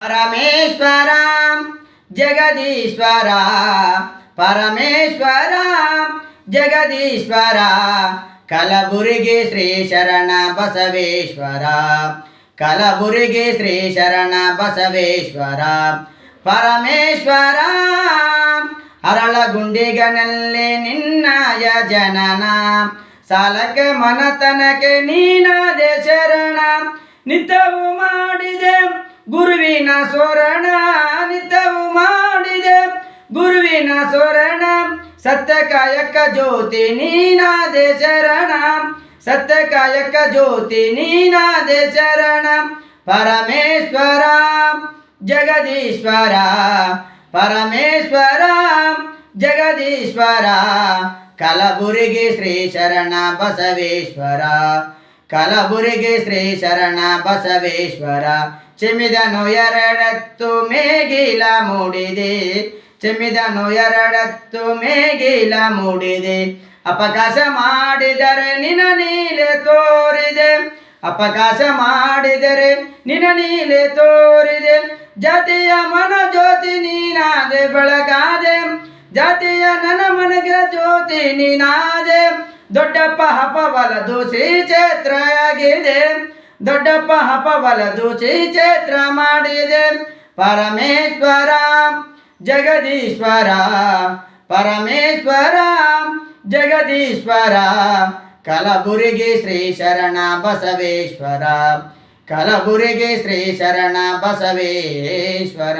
ಪರಮೇಶ್ವರ, ಜಗದೀಶ್ವರ. ಪರಮೇಶ್ವರ, ಜಗದೀಶ್ವರ. ಕಲಬುರಗಿ ಶ್ರೀ ಶರಣ ಬಸವೇಶ್ವರ. ಕಲಬುರಗಿ ಶ್ರೀ ಶರಣ ಬಸವೇಶ್ವರ. ಪರಮೇಶ್ವರ, ಅರಳಗುಂಡಿಗನಲ್ಲಿ ನಿನ್ನಯ ಜನನ. ಸಾಲಕ್ಕೆ ಮನತನಕ್ಕೆ ನೀನಾದೆ ಶರಣ. ನಿತ್ಯವೂ ಮಾಡಿದೆ ಗುರುವಿನ ಸ್ವರಣ ನಿತ್ಯವು ಮಾಡಿದೆ ಗುರುವಿನ ಸ್ವರಣ ಸತ್ಯಕಾಯಕ ಜ್ಯೋತಿ ನೀನಾದೆ ಶರಣ ಸತ್ಯಕಾಯಕ ಜ್ಯೋತಿ ನೀನಾದೆ ಶರಣ ಪರಮೇಶ್ವರ ಜಗದೀಶ್ವರ ಪರಮೇಶ್ವರ ಜಗದೀಶ್ವರ ಕಲಬುರಗಿ ಶ್ರೀ ಶರಣ ಬಸವೇಶ್ವರ ಕಲಬುರಗಿ ಶ್ರೀ ಶರಣ ಬಸವೇಶ್ವರ. ಚಿಮಿದನು ಎರಡತ್ತು ಮೇಗಿಲ ಮೂಡಿದೆ. ಚಿಮಿದನು ಎರಡತ್ತು ಮೇಗಿಲ ಮೂಡಿದೆ. ಅಪಕಾಶ ಮಾಡಿದರೆ ನಿನ ನೀಲೆ ತೋರಿದೆ. ಅಪಕಾಶ ಮಾಡಿದರೆ ನಿನ ನೀಲೆ ತೋರಿದೆ. ಜಾತಿಯ ಮನ ಜ್ಯೋತಿ ನೀನಾದೆ ಬೆಳಗಾದೆ. ಜಾತಿಯ ನನ್ನ ಮನಗೆ ಜ್ಯೋತಿ ನೀನಾದೆ ದೊಡ್ಡಪ್ಪ ಹಪವಲದು ಶ್ರೀ ಕ್ಷೇತ್ರ ಆಗಿದೆ ದೊಡ್ಡಪ್ಪ ಹಪವಲದು ಶ್ರೀ ಕ್ಷೇತ್ರ ಮಾಡಿದೆ ಪರಮೇಶ್ವರ ಜಗದೀಶ್ವರ ಪರಮೇಶ್ವರ ಜಗದೀಶ್ವರ ಕಲಬುರಗಿ ಶ್ರೀ ಶರಣ ಬಸವೇಶ್ವರ ಕಲಬುರಗಿ ಶ್ರೀ ಶರಣ ಬಸವೇಶ್ವರ